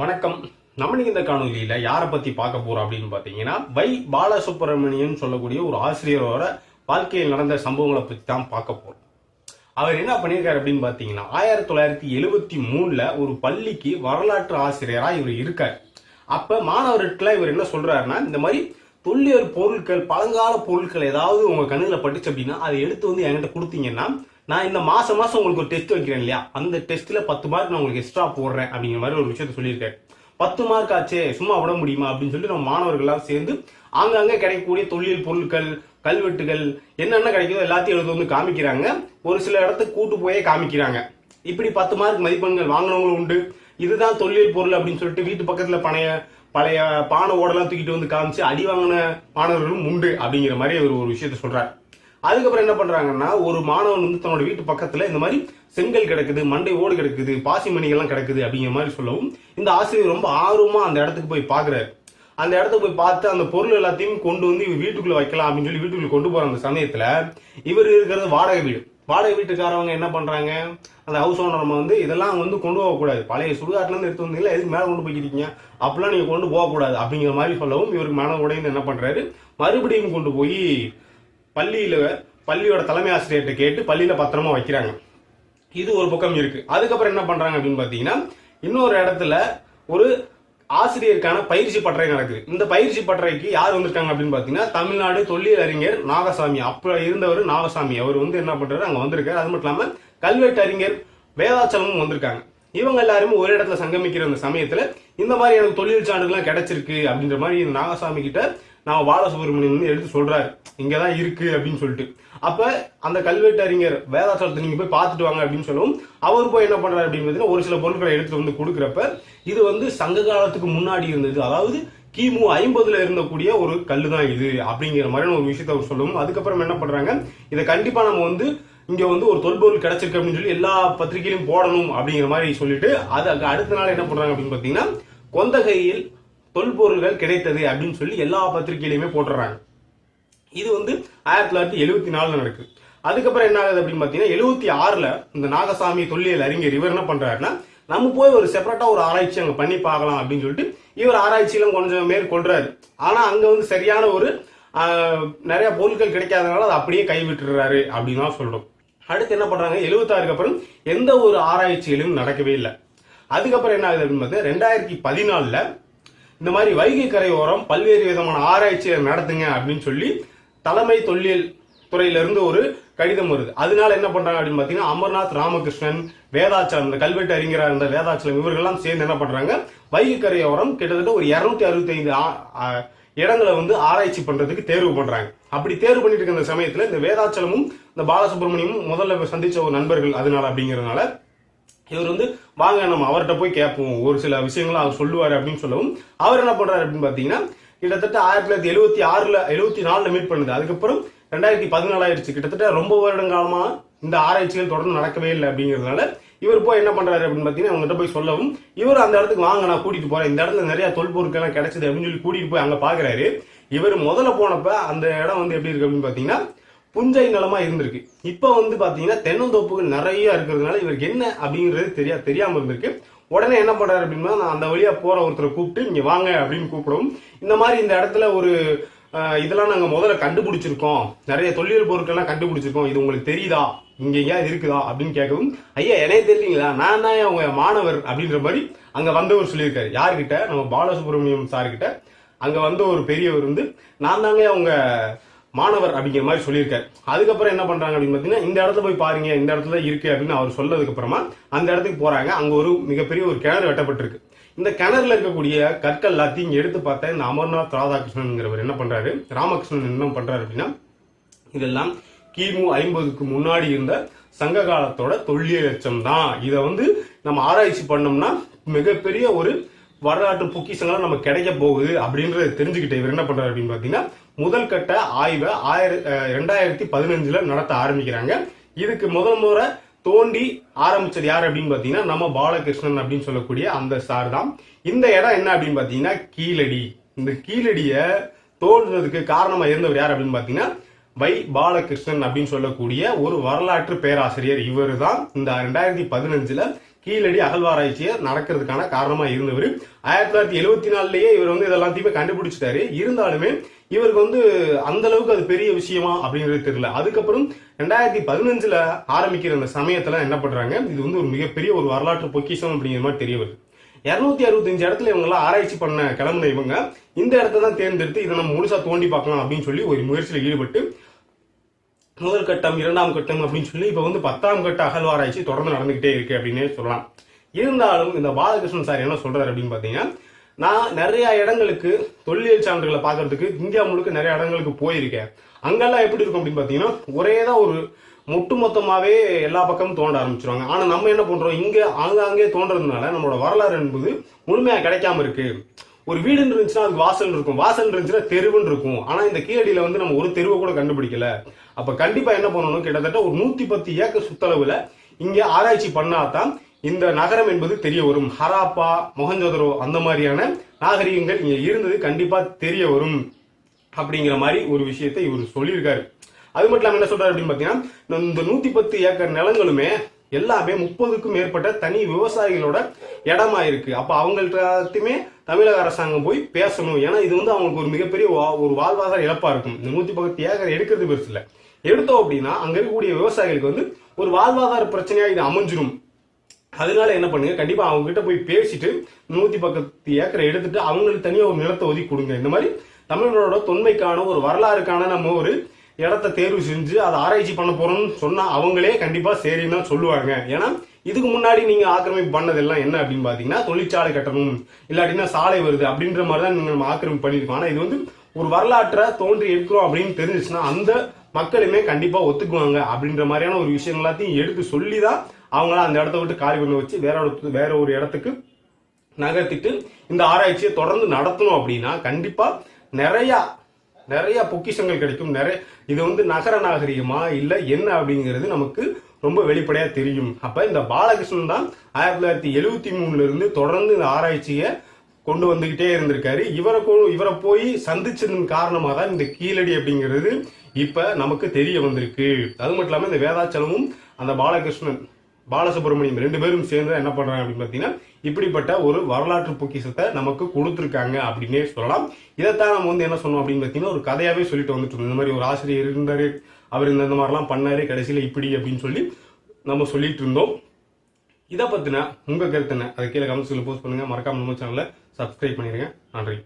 வணக்கம். நம்ம இந்த காணொலியில யாரை பத்தி பார்க்க போறோம் அப்படின்னு பாத்தீங்கன்னா வை பாலசுப்ரமணியன் சொல்லக்கூடிய ஒரு ஆசிரியரோட வாழ்க்கையில் நடந்த சம்பவங்களை பத்தி தான் பார்க்க போறோம். அவர் என்ன பண்ணியிருக்காரு அப்படின்னு பாத்தீங்கன்னா ஆயிரத்தி தொள்ளாயிரத்தி எழுபத்தி மூணுல ஒரு பள்ளிக்கு வரலாற்று ஆசிரியரா இவர் இருக்கார். அப்ப மாணவர்களுக்குலாம் இவர் என்ன சொல்றாருன்னா இந்த மாதிரி தொல்லியல் பொருட்கள் பழங்கால பொருட்கள் ஏதாவது உங்க கண்ணுல பட்டுச்சு அப்படின்னா அதை எடுத்து வந்து என்கிட்ட கொடுத்தீங்கன்னா நான் இந்த மாசம் மாசம் உங்களுக்கு ஒரு டெஸ்ட் வைக்கிறேன் இல்லையா? அந்த டெஸ்ட்ல பத்து மார்க் நான் உங்களுக்கு எக்ஸ்ட்ரா போடுறேன் அப்படிங்கிற மாதிரி ஒரு விஷயத்த சொல்லியிருக்கேன். பத்து மார்க் ஆச்சே சும்மா விட முடியுமா அப்படின்னு சொல்லி நம்ம மாணவர்கள்லாம் சேர்ந்து ஆங்காங்கே கிடைக்கக்கூடிய தொழில் பொருட்கள் கல்வெட்டுகள் என்னென்ன கிடைக்குதோ எல்லாத்தையும் எழுத வந்து காமிக்கிறாங்க. ஒரு சில இடத்துக்கு கூட்டு போயே காமிக்கிறாங்க. இப்படி பத்து மார்க் மதிப்பெண்கள் வாங்கினவங்களும் உண்டு. இதுதான் தொல்லியல் பொருள் அப்படின்னு சொல்லிட்டு வீட்டு பக்கத்துல பழைய பழைய பானை ஓடலாம் தூக்கிட்டு வந்து காமிச்சு அடி வாங்கின மாணவர்களும் உண்டு அப்படிங்கிற மாதிரி ஒரு ஒரு விஷயத்த சொல்றாரு. அதுக்கப்புறம் என்ன பண்றாங்கன்னா ஒரு மாணவன் வந்து தன்னோட வீட்டு பக்கத்துல இந்த மாதிரி செங்கல் கிடக்குது மண்டை ஓடு கிடக்குது பாசி மணிகள்லாம் கிடக்குது அப்படிங்கிற மாதிரி சொல்லவும் இந்த ஆசிரியர் ரொம்ப ஆர்வமா அந்த இடத்துக்கு போய் பாக்குறாரு. அந்த இடத்துக்கு போய் பார்த்து அந்த பொருள் எல்லாத்தையும் கொண்டு வந்து இவர் வீட்டுக்குள்ள வைக்கலாம் அப்படின்னு சொல்லி வீட்டுக்குள்ள கொண்டு போற அந்த சமயத்துல இவர் இருக்கிறது வாடகை வீடு. வாடகை வீட்டுக்காரவங்க என்ன பண்றாங்க? அந்த ஹவுஸ் ஓனர் வந்து இதெல்லாம் வந்து கொண்டு போகக்கூடாது. பழைய சுடுகாட்டுல இருந்து எடுத்து வந்தீங்களா எதுக்கு மேல கொண்டு போய்க்கிறீங்க அப்படிலாம் நீங்க கொண்டு போகக்கூடாது அப்படிங்கிற மாதிரி சொல்லவும் இவருக்கு மன உடைந்து என்ன பண்றாரு? மறுபடியும் கொண்டு போய் பள்ளியில் பள்ளியோட தலைமை ஆசிரியர்கிட்ட கேட்டு பள்ளியில் பத்திரமா வைக்கிறாங்க. இது ஒரு பக்கம் இருக்கு. அதுக்கப்புறம் என்ன பண்றாங்க அப்படின்னு பாத்தீங்கன்னா இன்னொரு இடத்துல ஒரு ஆசிரியருக்கான பயிற்சி பட்டறை நடக்குது. இந்த பயிற்சி பட்டறைக்கு யார் வந்திருக்காங்க அப்படின்னு பாத்தீங்கன்னா தமிழ்நாடு தொல்லியல் அறிஞர் நாகசாமி. அப்ப இருந்தவர் நாகசாமி. அவர் வந்து என்ன பண்றாரு அங்க வந்திருக்காரு. அது மட்டும் இல்லாம கல்வெட்டு அறிஞர் வேதாச்சலமும் வந்திருக்காங்க. இவங்க எல்லாருமே ஒரு இடத்துல சங்கமிக்கிற அந்த சமயத்துல இந்த மாதிரி எனக்கு தொழில் சான்றுகள்லாம் கிடைச்சிருக்கு அப்படின்ற மாதிரி நாகசாமி கிட்ட நான் பாலசுப்ரமணியன் வந்து எடுத்து சொல்றாரு. இங்கதான் இருக்கு அப்படின்னு சொல்லிட்டு. அப்ப அந்த கல்வெட்டு அறிஞர் வேதாச்சலத்தை நீங்க போய் பார்த்துட்டு வாங்க அப்படின்னு சொல்லவும் அவர் போய் என்ன பண்றாரு அப்படின்னு பார்த்தீங்கன்னா ஒரு சில பொருட்களை எடுத்து வந்து கொடுக்குறப்ப இது வந்து சங்க காலத்துக்கு முன்னாடி இருந்தது. அதாவது கிமு ஐம்பதுல இருந்தக்கூடிய ஒரு கல்லு தான் இது அப்படிங்கிற மாதிரியான ஒரு விஷயத்த அவர் சொல்லவும் அதுக்கப்புறம் என்ன பண்றாங்க இதை கண்டிப்பா நம்ம வந்து இங்க வந்து ஒரு தொல்பொருள் கிடைச்சிருக்கு அப்படின்னு சொல்லி எல்லா பத்திரிகையிலும் போடணும் அப்படிங்கிற மாதிரி சொல்லிட்டு அது அடுத்த நாள் என்ன பண்றாங்க அப்படின்னு பாத்தீங்கன்னா கொந்தகையில் தொல்பொருள்கள் கிடைத்தது அப்படின்னு சொல்லி எல்லா பத்திரிகையிலையுமே போட்டுறாங்க. இது வந்து ஆயிரத்தி தொள்ளாயிரத்தி எழுபத்தி நாலுல நடக்குது. அதுக்கப்புறம் என்ன ஆகுது அப்படின்னு பாத்தீங்கன்னா எழுபத்தி ஆறுல இந்த நாகசாமி தொல்லியல் அறிஞர் இவர் என்ன பண்றாருன்னா நம்ம போய் ஒரு செப்பரேட்டா ஒரு ஆராய்ச்சி அங்க பண்ணி பார்க்கலாம் அப்படின்னு சொல்லிட்டு இவர் ஆராய்ச்சியிலும் கொஞ்சம் மேற்கொள்றாரு ஆனா அங்க வந்து சரியான ஒரு நிறைய பொருட்கள் கிடைக்காதனால அதை அப்படியே கைவிட்டுறாரு அப்படின்னு தான் சொல்றோம். அடுத்து என்ன பண்றாங்க எழுபத்தாறுக்கு அப்புறம் எந்த ஒரு ஆராய்ச்சியிலும் நடக்கவே இல்லை. அதுக்கப்புறம் என்ன ஆகுது அப்படின்னு பார்த்தீங்கன்னா ரெண்டாயிரத்தி பதினாலுல இந்த மாதிரி வைகை கரையோரம் பல்வேறு விதமான ஆராய்ச்சியை நடத்துங்க அப்படின்னு சொல்லி தலைமை தொல்லியல் துறையிலிருந்து ஒரு கடிதம் வருது. அதனால என்ன பண்றாங்க அப்படின்னு பாத்தீங்கன்னா அமர்நாத் ராமகிருஷ்ணன் வேதாச்சலம் இந்த கல்வெட்டு அறிஞரா இருந்த வேதாச்சலம் இவர்கள்லாம் சேர்ந்து என்ன பண்றாங்க வைகை கரையோரம் கிட்டத்தட்ட ஒரு இருநூத்தி அறுபத்தி ஐந்து இடங்களை வந்து ஆராய்ச்சி பண்றதுக்கு தேர்வு பண்றாங்க. அப்படி தேர்வு பண்ணிட்டு இருக்க இந்த சமயத்துல இந்த வேதாச்சலமும் இந்த பாலசுப்ரமணியமும் முதல்ல சந்திச்ச ஒரு நண்பர்கள் அதனால அப்படிங்கறதுனால இவர் வந்து வாங்க நம்ம அவர்கிட்ட போய் கேட்போம். ஒரு சில விஷயங்களை அவர் சொல்லுவார் அப்படின்னு சொல்லவும் அவர் என்ன பண்றாரு அப்படின்னு பாத்தீங்கன்னா கிட்டத்தட்ட ஆயிரத்தி தொள்ளாயிரத்தி எழுபத்தி ஆறுல எழுபத்தி நாலுல மீட் பண்ணுது. அதுக்கப்புறம் ரெண்டாயிரத்தி பதினாலு ஆயிடுச்சு. கிட்டத்தட்ட ரொம்ப வருடங்காலமா இந்த ஆராய்ச்சிகள் தொடர்ந்து நடக்கவே இல்லை அப்படிங்கிறதுனால இவர் போய் என்ன பண்றாரு அப்படின்னு பாத்தீங்கன்னா அவங்ககிட்ட போய் சொல்லவும் இவர் அந்த இடத்துக்கு வாங்க நான் கூட்டிட்டு போறேன். இந்த இடத்துல நிறைய தொல்பொருட்கள் கிடைச்சது அப்படின்னு சொல்லி கூட்டிட்டு போய் அங்க பாக்குறாரு. இவர் முதல்ல போனப்ப அந்த இடம் வந்து எப்படி இருக்கு அப்படின்னு பாத்தீங்கன்னா புஞ்சை நிலமாக இருந்திருக்கு. இப்போ வந்து பார்த்தீங்கன்னா தென்னந்தோப்புகள் நிறைய இருக்கிறதுனால இவருக்கு என்ன அப்படிங்கிறது தெரியா தெரியாமல் இருந்திருக்கு. உடனே என்ன பண்ணுறாரு அப்படின்னா நான் அந்த வழியாக போகிற ஒருத்தரை கூப்பிட்டு இங்கே வாங்க அப்படின்னு கூப்பிடும். இந்த மாதிரி இந்த இடத்துல ஒரு இதெல்லாம் நாங்கள் முதல்ல கண்டுபிடிச்சிருக்கோம். நிறைய தொழில் பொருட்கள்லாம் கண்டுபிடிச்சிருக்கோம். இது உங்களுக்கு தெரியுதா? இங்கே ஏன் இருக்குதா? அப்படின்னு கேட்கவும் ஐயா எனக்கு தெரியலீங்களா நான் தான் உங்க மாணவர் அப்படின்ற மாதிரி அங்கே வந்தவர் சொல்லியிருக்காரு. யார்கிட்ட? நம்ம பாலசுப்ரமணியம் சார் அங்கே வந்த ஒரு பெரியவர் வந்து நான் தாங்க அவங்க மாணவர் அப்படிங்கிற மாதிரி சொல்லியிருக்காரு. அதுக்கப்புறம் என்ன பண்றாங்க அப்படின்னு பாத்தீங்கன்னா இந்த இடத்துல போய் பாருங்க இந்த இடத்துல இருக்கு அப்படின்னு அவர் சொன்னதுக்கு அப்புறமா அந்த இடத்துக்கு போறாங்க. அங்க ஒரு மிகப்பெரிய ஒரு கிணறு வெட்டப்பட்டிருக்கு. இந்த கிணறுல இருக்கக்கூடிய கற்கள் எல்லாத்தையும் எடுத்து பார்த்தா இந்த அமர்நாத் ராதாகிருஷ்ணன்ங்கிறவர் என்ன பண்றாரு? ராமகிருஷ்ணன் என்ன பண்றாரு அப்படின்னா இதெல்லாம் கிமு ஐம்பதுக்கு முன்னாடி இருந்த சங்க காலத்தோட தொல்லியல் எச்சம் தான். இதை வந்து நம்ம ஆராய்ச்சி பண்ணோம்னா மிகப்பெரிய ஒரு வரலாற்று பொக்கிஷங்கள்லாம் நம்ம கிடைக்க போகுது அப்படின்றத தெரிஞ்சுக்கிட்ட இவர் என்ன பண்றாரு அப்படின்னு பாத்தீங்கன்னா முதல் கட்ட ஆய்வை ஆயிர ரெண்டாயிரத்தி பதினஞ்சுல நடத்த ஆரம்பிக்கிறாங்க. இதுக்கு முதல் முறை தோண்டி ஆரம்பிச்சது யார் அப்படின்னு பாத்தீங்கன்னா நம்ம பாலகிருஷ்ணன் அப்படின்னு சொல்லக்கூடிய அந்த சார் தான். இந்த இடம் என்ன அப்படின்னு பாத்தீங்கன்னா கீழடி. இந்த கீழடிய தோன்றதுக்கு காரணமா இருந்தவர் யார் அப்படின்னு பாத்தீங்கன்னா வை பாலகிருஷ்ணன் அப்படின்னு சொல்லக்கூடிய ஒரு வரலாற்று பேராசிரியர் இவர் தான் இந்த ரெண்டாயிரத்தி பதினஞ்சுல கீழடி அகழ்வாராய்ச்சியை நடக்கிறதுக்கான காரணமா இருந்தவர். ஆயிரத்தி தொள்ளாயிரத்தி எழுபத்தி நாலுலயே இவர் வந்து இதெல்லாத்தையுமே கண்டுபிடிச்சிட்டாரு. இருந்தாலுமே இவருக்கு வந்து அந்த அளவுக்கு அது பெரிய விஷயமா அப்படிங்கிறது தெரியல. அதுக்கப்புறம் ரெண்டாயிரத்தி பதினஞ்சுல ஆரம்பிக்கிற அந்த சமயத்துல என்ன பண்றாங்க? இது வந்து ஒரு மிகப்பெரிய ஒரு வரலாற்று பொக்கிஷம் அப்படிங்கிற மாதிரி தெரிய வருது. இருநூத்தி அறுபத்தஞ்சு இடத்துல இவங்க எல்லாம் ஆராய்ச்சி பண்ண கிளம்புன இவங்க இந்த இடத்த தான் தேர்ந்தெடுத்து இதை நம்ம முழுசா தோண்டி பார்க்கலாம் அப்படின்னு சொல்லி ஒரு முயற்சியில் ஈடுபட்டு முதல் கட்டம் இரண்டாம் கட்டம் அப்படின்னு சொல்லி இப்போ வந்து பத்தாம் கட்ட அகழ்வாராய்ச்சி தொடர்ந்து நடந்துகிட்டே இருக்கு அப்படின்னே சொல்லலாம். இருந்தாலும் இந்த பாலகிருஷ்ணன் சார் என்ன சொல்றாரு அப்படின்னு பாத்தீங்கன்னா நான் நிறைய இடங்களுக்கு தொல்லியல் சான்றுகளை பார்க்கறதுக்கு இந்தியா முழுக்க நிறைய இடங்களுக்கு போயிருக்கேன். அங்கெல்லாம் எப்படி இருக்கும் அப்படின்னு பார்த்தீங்கன்னா ஒரே தான் ஒரு ஒட்டு மொத்தமாகவே எல்லா பக்கமும் தோண்ட ஆரம்பிச்சிருவாங்க. ஆனால் நம்ம என்ன பண்ணுறோம் இங்கே ஆங்காங்கே தோன்றதுனால நம்மளோட வரலாறு என்பது முழுமையாக கிடைக்காம இருக்கு. ஒரு வீடுன்னு இருந்துச்சுன்னா அதுக்கு வாசல் இருக்கும். வாசல் இருந்துச்சுன்னா தெருவுன்னு இருக்கும். ஆனால் இந்த கீழடியில் வந்து நம்ம ஒரு தெருவை கூட கண்டுபிடிக்கல. அப்போ கண்டிப்பாக என்ன பண்ணணும்? கிட்டத்தட்ட ஒரு நூற்றி பத்து ஏக்கர் சுத்தளவில் இங்கே ஆராய்ச்சி பண்ணாதான் இந்த நகரம் என்பது தெரிய வரும். ஹராப்பா மொஹஞ்சதரோ அந்த மாதிரியான நாகரிகங்கள் இங்க இருந்தது கண்டிப்பா தெரிய வரும் அப்படிங்கிற மாதிரி ஒரு விஷயத்தை இவர் சொல்லியிருக்காரு. அது மட்டும் இல்லாமல் என்ன சொல்றாரு அப்படின்னு பாத்தீங்கன்னா இந்த நூத்தி பத்து ஏக்கர் நிலங்களுமே எல்லாமே முப்பதுக்கும் மேற்பட்ட தனி விவசாயிகளோட இடமா இருக்கு. அப்ப அவங்கள்ட்டயுமே தமிழக அரசாங்கம் போய் பேசணும். ஏன்னா இது வந்து அவங்களுக்கு ஒரு மிகப்பெரிய வா- ஒரு வாழ்வாதார இழப்பா இருக்கும். இந்த நூத்தி பத்து ஏக்கர் எடுக்கிறது பெருசு இல்ல. எடுத்தோம் அப்படின்னா அங்க இருக்கக்கூடிய விவசாயிகளுக்கு வந்து ஒரு வாழ்வாதார பிரச்சனையா இது அமைஞ்சிரும். அதனால என்ன பண்ணுங்க? கண்டிப்பா அவங்க கிட்ட போய் பேசிட்டு நூத்தி பக்கத்து ஏக்கரை எடுத்துட்டு அவங்களுக்கு தனியா ஒரு நிலத்தை ஒதுக்கி கொடுங்க. இந்த மாதிரி தமிழரோட தொன்மைக்கான ஒரு வரலாறுக்கான நம்ம ஒரு இடத்த தேர்வு செஞ்சு அதை ஆராய்ச்சி பண்ண போறோம்னு சொன்னா அவங்களே கண்டிப்பா சரின்னு தான் சொல்லுவாங்க. ஏன்னா இதுக்கு முன்னாடி நீங்க ஆக்கிரமிப்பு பண்ணதெல்லாம் என்ன அப்படின்னு பாத்தீங்கன்னா தொழிற்சாலை கட்டணும் இல்லாட்டினா சாலை வருது அப்படின்ற மாதிரி தான் நீங்க நம்ம ஆக்கிரமிப்பு பண்ணிருக்கோம் ஆனா இது வந்து ஒரு வரலாற்றை தோன்றி எடுக்கிறோம் அப்படின்னு தெரிஞ்சிச்சுன்னா அந்த மக்களுமே கண்டிப்பா ஒத்துக்குவாங்க அப்படின்ற மாதிரியான ஒரு விஷயம் எல்லாத்தையும் எடுத்து சொல்லி தான் அவங்கள அந்த இடத்த விட்டு காலி பண்ண வச்சு வேற ஒரு வேற ஒரு இடத்துக்கு நகர்த்திட்டு இந்த ஆராய்ச்சியை தொடர்ந்து நடத்தணும் அப்படின்னா கண்டிப்பா நிறைய நிறைய பொக்கிஷங்கள் கிடைக்கும். நிறைய இது வந்து நகர நாகரிகமா இல்ல என்ன அப்படிங்கிறது நமக்கு ரொம்ப வெளிப்படையா தெரியும். அப்ப இந்த பாலகிருஷ்ணன் தான் ஆயிரத்தி தொள்ளாயிரத்தி எழுவத்தி மூணுல இருந்து தொடர்ந்து இந்த ஆராய்ச்சியை கொண்டு வந்துகிட்டே இருந்திருக்காரு. இவரை இவரை போய் சந்திச்சதன் காரணமா தான் இந்த கீழடி அப்படிங்கிறது இப்போ நமக்கு தெரிய வந்திருக்கு. அது மட்டும் இல்லாமல் இந்த வேதாச்சலமும் அந்த பாலகிருஷ்ணன் பாலசுப்ரமணியம் ரெண்டு பேரும் சேர்ந்து என்ன பண்ணுறாங்க அப்படின்னு பார்த்தீங்கன்னா இப்படிப்பட்ட ஒரு வரலாற்று பொக்கிசத்தை நமக்கு கொடுத்துருக்காங்க அப்படின்னே சொல்லலாம். இதைத்தான் நம்ம வந்து என்ன சொன்னோம் அப்படின்னு பார்த்தீங்கன்னா ஒரு கதையாகவே சொல்லிட்டு வந்துட்டு இருந்தோம். இந்த மாதிரி ஒரு ஆசிரியர் இருந்தார் அவர் இந்த இந்த மாதிரிலாம் பண்ணார் கடைசியில் இப்படி அப்படின்னு சொல்லி நம்ம சொல்லிட்டு இருந்தோம். இதை பற்றின உங்கள் கருத்து என்ன? அதை கீழே கமெண்ட்ஸில் போஸ்ட் பண்ணுங்கள் மறக்காம நம்ம சேனலில் சப்ஸ்கிரைப் பண்ணிடுங்க நன்றி.